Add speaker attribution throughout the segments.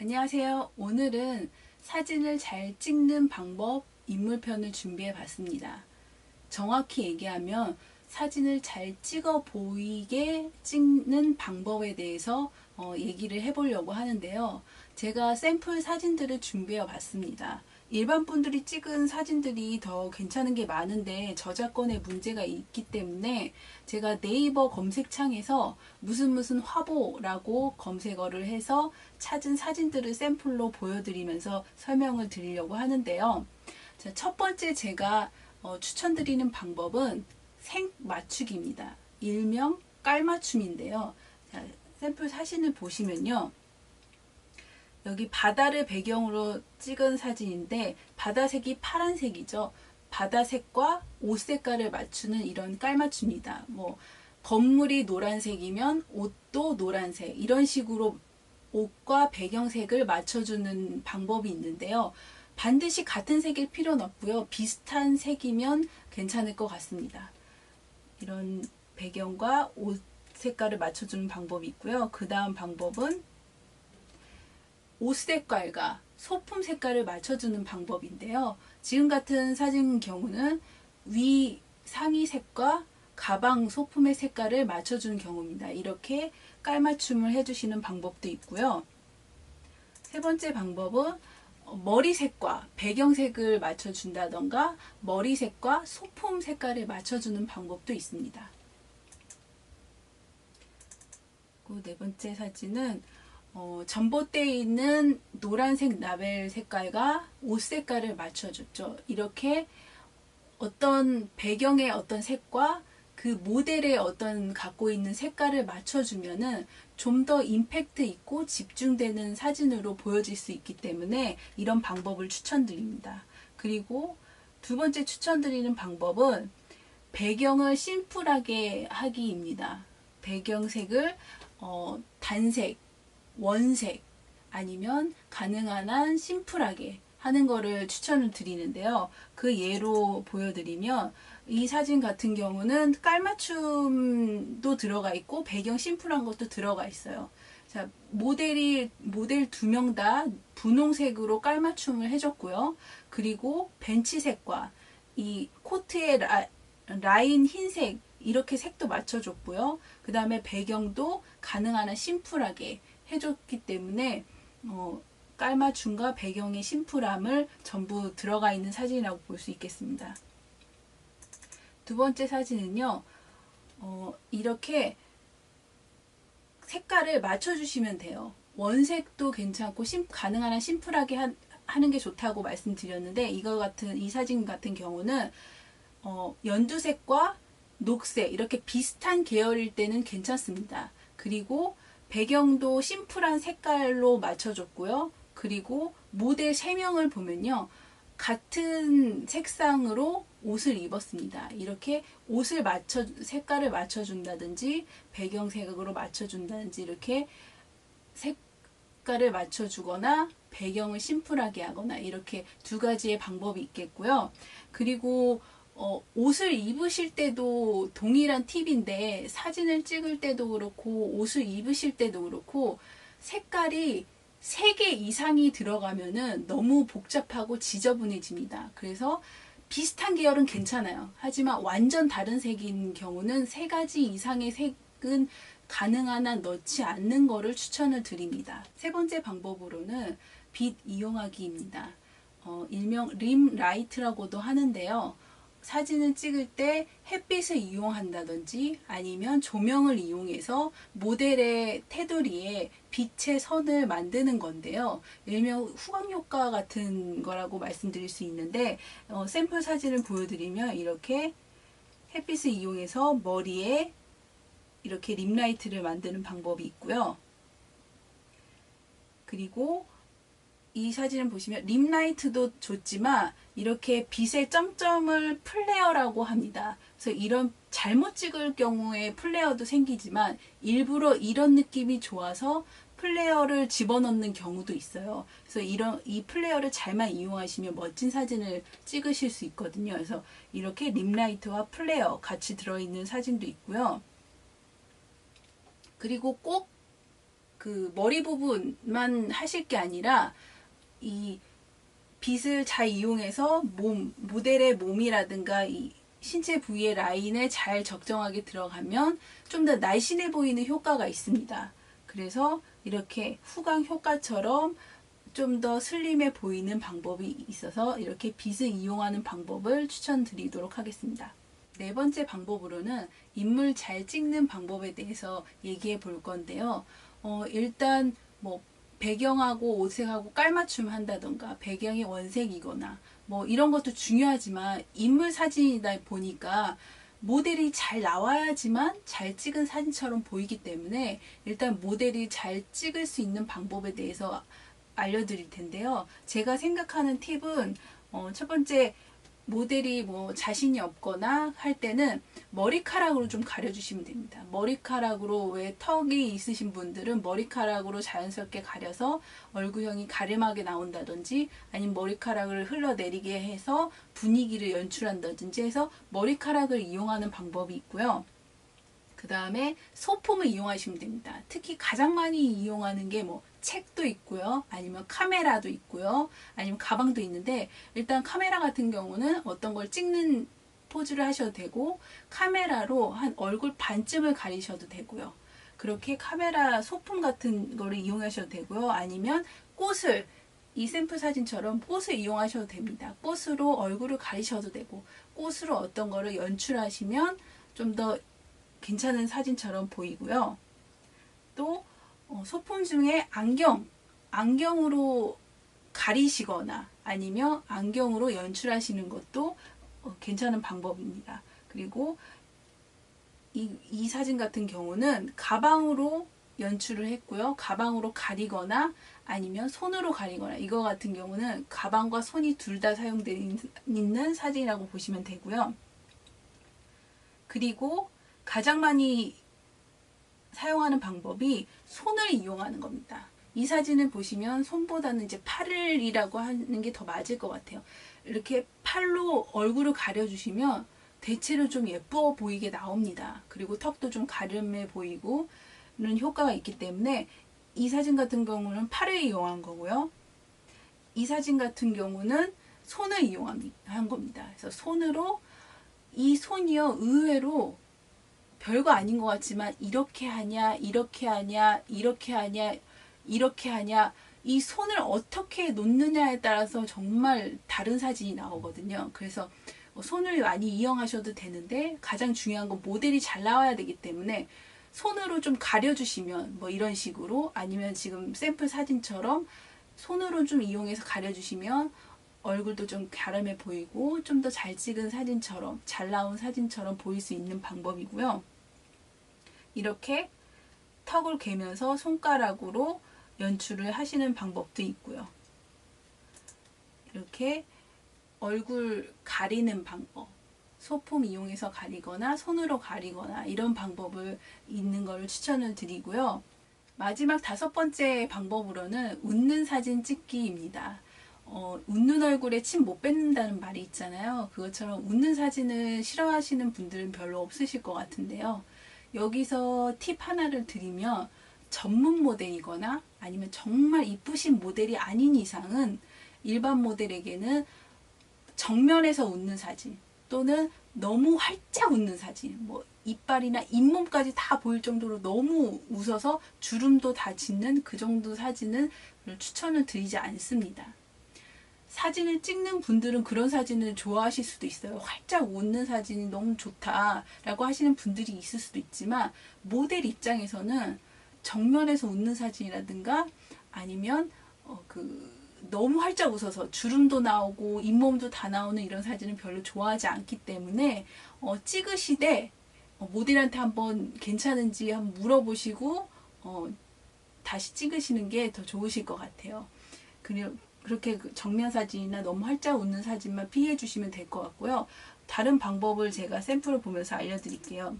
Speaker 1: 안녕하세요. 오늘은 사진을 잘 찍는 방법 인물편을 준비해 봤습니다. 정확히 얘기하면 사진을 잘 찍어 보이게 찍는 방법에 대해서 어, 얘기를 해보려고 하는데요. 제가 샘플 사진들을 준비해 봤습니다. 일반 분들이 찍은 사진들이 더 괜찮은 게 많은데 저작권에 문제가 있기 때문에 제가 네이버 검색창에서 무슨 무슨 화보라고 검색어를 해서 찾은 사진들을 샘플로 보여드리면서 설명을 드리려고 하는데요. 자, 첫 번째 제가 어, 추천드리는 방법은 생 맞추기입니다. 일명 깔맞춤인데요. 자, 샘플 사진을 보시면요. 여기 바다를 배경으로 찍은 사진인데 바다색이 파란색이죠. 바다색과 옷 색깔을 맞추는 이런 깔맞춤이다. 뭐 건물이 노란색이면 옷도 노란색 이런 식으로 옷과 배경색을 맞춰주는 방법이 있는데요. 반드시 같은 색일 필요는 없고요. 비슷한 색이면 괜찮을 것 같습니다. 이런 배경과 옷 색깔을 맞춰주는 방법이 있고요. 그 다음 방법은 옷 색깔과 소품 색깔을 맞춰주는 방법인데요. 지금 같은 사진 경우는 위 상의 색과 가방 소품의 색깔을 맞춰주는 경우입니다. 이렇게 깔맞춤을 해주시는 방법도 있고요. 세 번째 방법은 머리색과 배경색을 맞춰준다던가 머리색과 소품 색깔을 맞춰주는 방법도 있습니다. 네 번째 사진은 어, 전봇대에 있는 노란색 라벨 색깔과 옷 색깔을 맞춰줬죠. 이렇게 어떤 배경의 어떤 색과 그 모델의 어떤 갖고 있는 색깔을 맞춰주면은 좀 더 임팩트 있고 집중되는 사진으로 보여질 수 있기 때문에 이런 방법을 추천드립니다. 그리고 두 번째 추천드리는 방법은 배경을 심플하게 하기입니다. 배경색을 어, 단색, 원색 아니면 가능한 한 심플하게 하는 거를 추천을 드리는데요. 그 예로 보여드리면 이 사진 같은 경우는 깔맞춤도 들어가 있고 배경 심플한 것도 들어가 있어요. 자, 모델이 모델 두 명 다 분홍색으로 깔맞춤을 해줬고요. 그리고 벤치색과 이 코트의 라, 라인 흰색 이렇게 색도 맞춰줬고요. 그 다음에 배경도 가능한 한 심플하게 해줬기 때문에 어, 깔맞춤과 배경의 심플함을 전부 들어가 있는 사진이라고 볼 수 있겠습니다. 두 번째 사진은요. 어, 이렇게 색깔을 맞춰주시면 돼요. 원색도 괜찮고 심, 가능한 한 심플하게 한, 하는 게 좋다고 말씀드렸는데 이거 같은 이 사진 같은 경우는 어, 연두색과 녹색 이렇게 비슷한 계열일 때는 괜찮습니다. 그리고 배경도 심플한 색깔로 맞춰줬고요. 그리고 모델 3명을 보면요. 같은 색상으로 옷을 입었습니다. 이렇게 옷을 맞춰 색깔을 맞춰준다든지 배경색으로 맞춰준다든지 이렇게 색깔을 맞춰주거나 배경을 심플하게 하거나 이렇게 두 가지의 방법이 있겠고요. 그리고 어, 옷을 입으실 때도 동일한 팁인데 사진을 찍을 때도 그렇고 옷을 입으실 때도 그렇고 색깔이 3개 이상이 들어가면은 너무 복잡하고 지저분해집니다. 그래서 비슷한 계열은 괜찮아요. 하지만 완전 다른 색인 경우는 3가지 이상의 색은 가능한 한 넣지 않는 거를 추천을 드립니다. 세 번째 방법으로는 빛 이용하기입니다. 어, 일명 림 라이트라고도 하는데요. 사진을 찍을 때 햇빛을 이용한다든지 아니면 조명을 이용해서 모델의 테두리에 빛의 선을 만드는 건데요. 일명 후광 효과 같은 거라고 말씀드릴 수 있는데 어, 샘플 사진을 보여드리면 이렇게 햇빛을 이용해서 머리에 이렇게 립라이트를 만드는 방법이 있고요. 그리고 이 사진을 보시면 립라이트도 좋지만 이렇게 빛의 점점을 플레어라고 합니다. 그래서 이런 잘못 찍을 경우에 플레어도 생기지만 일부러 이런 느낌이 좋아서 플레어를 집어넣는 경우도 있어요. 그래서 이런 이 플레어를 잘만 이용하시면 멋진 사진을 찍으실 수 있거든요. 그래서 이렇게 립라이트와 플레어 같이 들어있는 사진도 있고요. 그리고 꼭 그 머리 부분만 하실 게 아니라 이 빗을 잘 이용해서 몸 모델의 몸이라든가 이 신체 부위의 라인을 잘 적정하게 들어가면 좀 더 날씬해 보이는 효과가 있습니다. 그래서 이렇게 후광 효과처럼 좀 더 슬림해 보이는 방법이 있어서 이렇게 빗을 이용하는 방법을 추천드리도록 하겠습니다. 네 번째 방법으로는 인물 잘 찍는 방법에 대해서 얘기해 볼 건데요. 어, 일단 뭐 배경하고 옷색하고 깔맞춤 한다던가 배경이 원색이거나 뭐 이런 것도 중요하지만 인물 사진이다 보니까 모델이 잘 나와야지만 잘 찍은 사진처럼 보이기 때문에 일단 모델이 잘 찍을 수 있는 방법에 대해서 알려드릴 텐데요. 제가 생각하는 팁은 어, 첫 번째 모델이 뭐 자신이 없거나 할 때는 머리카락으로 좀 가려주시면 됩니다. 머리카락으로 왜 턱이 있으신 분들은 머리카락으로 자연스럽게 가려서 얼굴형이 가름하게 나온다든지 아니면 머리카락을 흘러내리게 해서 분위기를 연출한다든지 해서 머리카락을 이용하는 방법이 있고요. 그 다음에 소품을 이용하시면 됩니다. 특히 가장 많이 이용하는 게 뭐 책도 있고요. 아니면 카메라도 있고요. 아니면 가방도 있는데 일단 카메라 같은 경우는 어떤 걸 찍는 포즈를 하셔도 되고 카메라로 한 얼굴 반쯤을 가리셔도 되고요. 그렇게 카메라 소품 같은 거를 이용하셔도 되고요. 아니면 꽃을 이 샘플 사진처럼 꽃을 이용하셔도 됩니다. 꽃으로 얼굴을 가리셔도 되고 꽃으로 어떤 거를 연출하시면 좀 더 괜찮은 사진처럼 보이고요. 또 어, 소품 중에 안경, 안경으로 가리시거나 아니면 안경으로 연출하시는 것도 어, 괜찮은 방법입니다. 그리고 이, 이 사진 같은 경우는 가방으로 연출을 했고요. 가방으로 가리거나 아니면 손으로 가리거나 이거 같은 경우는 가방과 손이 둘 다 사용되어 있는 사진이라고 보시면 되고요. 그리고 가장 많이 사용하는 방법이 손을 이용하는 겁니다. 이 사진을 보시면 손보다는 이제 팔을이라고 하는 게 더 맞을 것 같아요. 이렇게 팔로 얼굴을 가려주시면 대체로 좀 예뻐 보이게 나옵니다. 그리고 턱도 좀 가름해 보이고 는 효과가 있기 때문에 이 사진 같은 경우는 팔을 이용한 거고요. 이 사진 같은 경우는 손을 이용한 겁니다. 그래서 손으로 이 손이요 의외로 별거 아닌 것 같지만 이렇게 하냐 이렇게 하냐 이렇게 하냐 이렇게 하냐 이 손을 어떻게 놓느냐에 따라서 정말 다른 사진이 나오거든요. 그래서 뭐 손을 많이 이용하셔도 되는데 가장 중요한 건 모델이 잘 나와야 되기 때문에 손으로 좀 가려주시면 뭐 이런 식으로 아니면 지금 샘플 사진처럼 손으로 좀 이용해서 가려주시면 얼굴도 좀 갸름해 보이고 좀 더 잘 찍은 사진처럼 잘 나온 사진처럼 보일 수 있는 방법이고요. 이렇게 턱을 개면서 손가락으로 연출을 하시는 방법도 있고요. 이렇게 얼굴 가리는 방법 소품 이용해서 가리거나 손으로 가리거나 이런 방법을 있는 걸 추천을 드리고요. 마지막 다섯 번째 방법으로는 웃는 사진 찍기입니다. 어, 웃는 얼굴에 침 못 뱉는다는 말이 있잖아요. 그것처럼 웃는 사진을 싫어하시는 분들은 별로 없으실 것 같은데요. 여기서 팁 하나를 드리면 전문 모델이거나 아니면 정말 이쁘신 모델이 아닌 이상은 일반 모델에게는 정면에서 웃는 사진 또는 너무 활짝 웃는 사진 뭐 이빨이나 잇몸까지 다 보일 정도로 너무 웃어서 주름도 다 짓는 그 정도 사진은 추천을 드리지 않습니다. 사진을 찍는 분들은 그런 사진을 좋아하실 수도 있어요. 활짝 웃는 사진이 너무 좋다라고 하시는 분들이 있을 수도 있지만 모델 입장에서는 정면에서 웃는 사진이라든가 아니면 어, 그 너무 활짝 웃어서 주름도 나오고 잇몸도 다 나오는 이런 사진은 별로 좋아하지 않기 때문에 어, 찍으시되 어, 모델한테 한번 괜찮은지 한번 물어보시고 어, 다시 찍으시는 게 더 좋으실 것 같아요. 그리고 그렇게 그 정면 사진이나 너무 활짝 웃는 사진만 피해 주시면 될 것 같고요. 다른 방법을 제가 샘플을 보면서 알려드릴게요.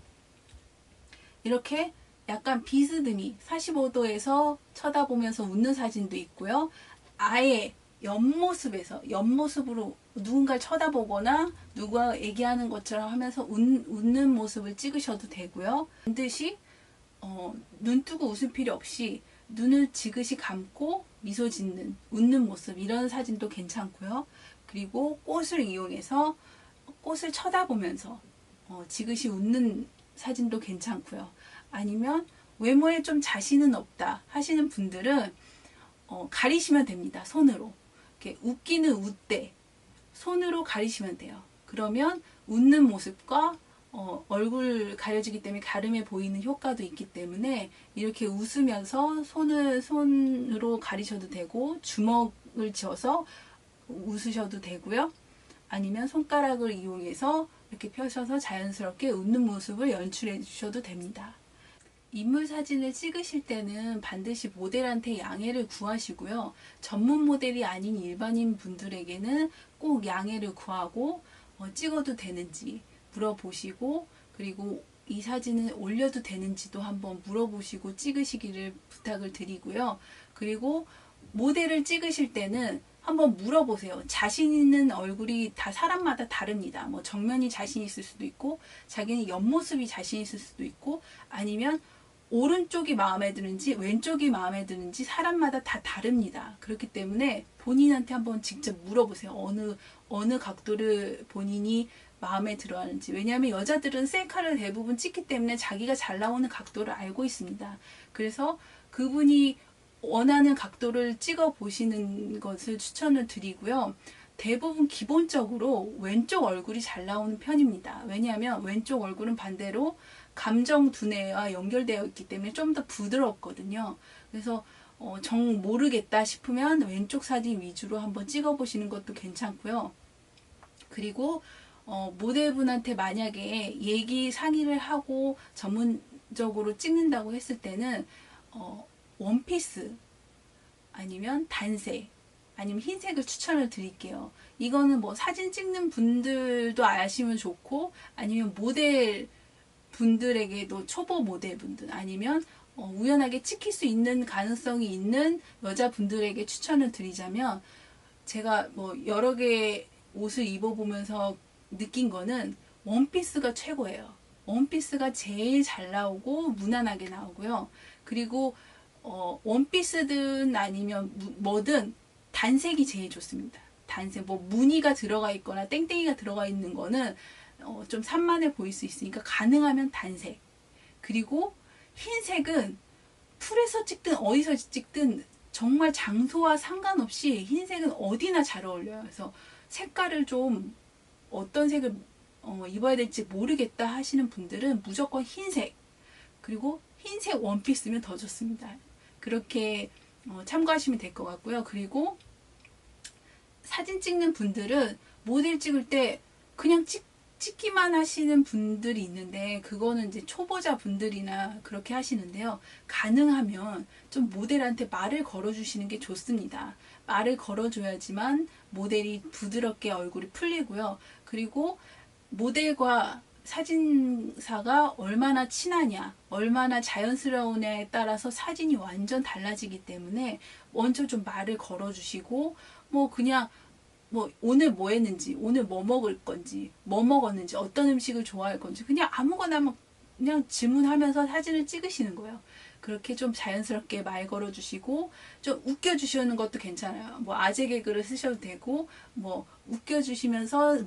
Speaker 1: 이렇게 약간 비스듬히 45도에서 쳐다보면서 웃는 사진도 있고요. 아예 옆모습에서 옆모습으로 누군가를 쳐다보거나 누가 얘기하는 것처럼 하면서 웃, 는 모습을 찍으셔도 되고요. 반드시 어, 눈 뜨고 웃을 필요 없이 눈을 지그시 감고 미소 짓는 웃는 모습 이런 사진도 괜찮고요. 그리고 꽃을 이용해서 꽃을 쳐다보면서 어, 지그시 웃는 사진도 괜찮고요. 아니면 외모에 좀 자신은 없다 하시는 분들은 어, 가리시면 됩니다. 손으로. 이렇게 웃기는 웃대 손으로 가리시면 돼요. 그러면 웃는 모습과 어, 얼굴 가려지기 때문에 가름해 보이는 효과도 있기 때문에 이렇게 웃으면서 손을 손으로 가리셔도 되고 주먹을 쥐어서 웃으셔도 되고요. 아니면 손가락을 이용해서 이렇게 펴셔서 자연스럽게 웃는 모습을 연출해 주셔도 됩니다. 인물 사진을 찍으실 때는 반드시 모델한테 양해를 구하시고요. 전문 모델이 아닌 일반인 분들에게는 꼭 양해를 구하고 어, 찍어도 되는지 물어보시고 그리고 이 사진을 올려도 되는지도 한번 물어보시고 찍으시기를 부탁을 드리고요. 그리고 모델을 찍으실 때는 한번 물어보세요. 자신 있는 얼굴이 다 사람마다 다릅니다. 뭐 정면이 자신 있을 수도 있고 자기는 옆모습이 자신 있을 수도 있고 아니면 오른쪽이 마음에 드는지 왼쪽이 마음에 드는지 사람마다 다 다릅니다. 그렇기 때문에 본인한테 한번 직접 물어보세요. 어느 어느 각도를 본인이 마음에 들어 하는지. 왜냐하면 여자들은 셀카를 대부분 찍기 때문에 자기가 잘 나오는 각도를 알고 있습니다. 그래서 그분이 원하는 각도를 찍어 보시는 것을 추천을 드리고요. 대부분 기본적으로 왼쪽 얼굴이 잘 나오는 편입니다. 왜냐하면 왼쪽 얼굴은 반대로 감정 두뇌와 연결되어 있기 때문에 좀 더 부드럽거든요. 그래서 어, 정 모르겠다 싶으면 왼쪽 사진 위주로 한번 찍어 보시는 것도 괜찮고요. 그리고 어, 모델분한테 만약에 얘기 상의를 하고 전문적으로 찍는다고 했을 때는 어, 원피스 아니면 단색 아니면 흰색을 추천을 드릴게요. 이거는 뭐 사진 찍는 분들도 아시면 좋고 아니면 모델 분들에게도 초보 모델 분들 아니면 어, 우연하게 찍힐 수 있는 가능성이 있는 여자분들에게 추천을 드리자면 제가 뭐 여러 개 옷을 입어보면서 느낀 거는 원피스가 최고예요. 원피스가 제일 잘 나오고 무난하게 나오고요. 그리고 어, 원피스든 아니면 무, 뭐든 단색이 제일 좋습니다. 단색 뭐 무늬가 들어가 있거나 땡땡이가 들어가 있는 거는 어, 좀 산만해 보일 수 있으니까 가능하면 단색. 그리고 흰색은 풀에서 찍든 어디서 찍든 정말 장소와 상관없이 흰색은 어디나 잘 어울려요. 그래서 색깔을 좀 어떤 색을 어, 입어야 될지 모르겠다 하시는 분들은 무조건 흰색 그리고 흰색 원피스면 더 좋습니다. 그렇게 어, 참고하시면 될 것 같고요. 그리고 사진 찍는 분들은 모델 찍을 때 그냥 찍, 찍기만 하시는 분들이 있는데 그거는 이제 초보자 분들이나 그렇게 하시는데요. 가능하면 좀 모델한테 말을 걸어주시는 게 좋습니다. 말을 걸어줘야지만 모델이 부드럽게 얼굴이 풀리고요. 그리고 모델과 사진사가 얼마나 친하냐, 얼마나 자연스러우냐에 따라서 사진이 완전 달라지기 때문에 먼저 좀 말을 걸어주시고, 뭐 그냥 뭐 오늘 뭐 했는지, 오늘 뭐 먹을 건지, 뭐 먹었는지, 어떤 음식을 좋아할 건지, 그냥 아무거나 막 그냥 질문하면서 사진을 찍으시는 거예요. 그렇게 좀 자연스럽게 말 걸어주시고 좀 웃겨주시는 것도 괜찮아요. 뭐 아재 개그를 쓰셔도 되고 뭐 웃겨주시면서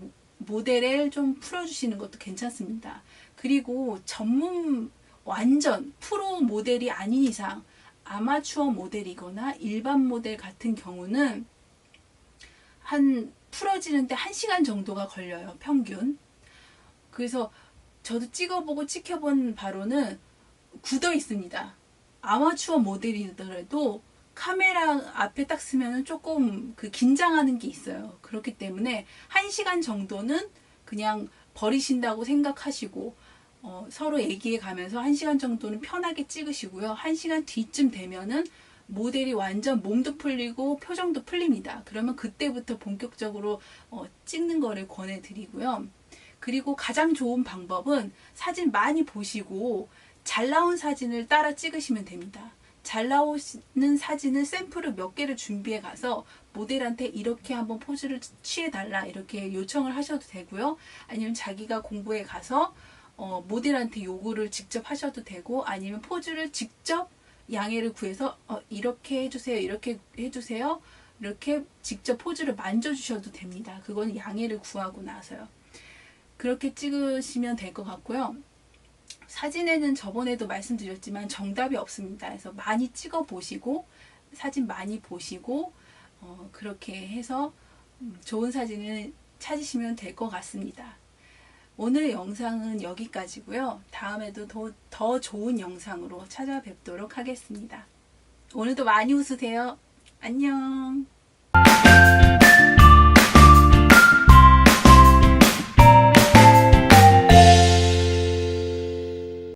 Speaker 1: 모델을 좀 풀어주시는 것도 괜찮습니다. 그리고 전문 완전 프로 모델이 아닌 이상 아마추어 모델이거나 일반 모델 같은 경우는 한 풀어지는데 1시간 정도가 걸려요. 평균. 그래서 저도 찍어보고 찍혀본 바로는 굳어 있습니다. 아마추어 모델이더라도 카메라 앞에 딱 쓰면은 조금 그 긴장하는 게 있어요. 그렇기 때문에 한 시간 정도는 그냥 버리신다고 생각하시고 어, 서로 얘기해 가면서 한 시간 정도는 편하게 찍으시고요. 한 시간 뒤쯤 되면은 모델이 완전 몸도 풀리고 표정도 풀립니다. 그러면 그때부터 본격적으로 어, 찍는 거를 권해드리고요. 그리고 가장 좋은 방법은 사진 많이 보시고 잘 나온 사진을 따라 찍으시면 됩니다. 잘 나오는 사진은 샘플을 몇 개를 준비해 가서 모델한테 이렇게 한번 포즈를 취해 달라 이렇게 요청을 하셔도 되고요. 아니면 자기가 공부해 가서 어, 모델한테 요구를 직접 하셔도 되고 아니면 포즈를 직접 양해를 구해서 어, 이렇게 해주세요, 이렇게 해주세요, 이렇게 직접 포즈를 만져주셔도 됩니다. 그거는 양해를 구하고 나서요. 그렇게 찍으시면 될 것 같고요. 사진에는 저번에도 말씀드렸지만 정답이 없습니다. 그래서 많이 찍어 보시고 사진 많이 보시고 어, 그렇게 해서 음, 좋은 사진을 찾으시면 될 것 같습니다. 오늘 영상은 여기까지고요. 다음에도 더, 더 좋은 영상으로 찾아뵙도록 하겠습니다. 오늘도 많이 웃으세요. 안녕.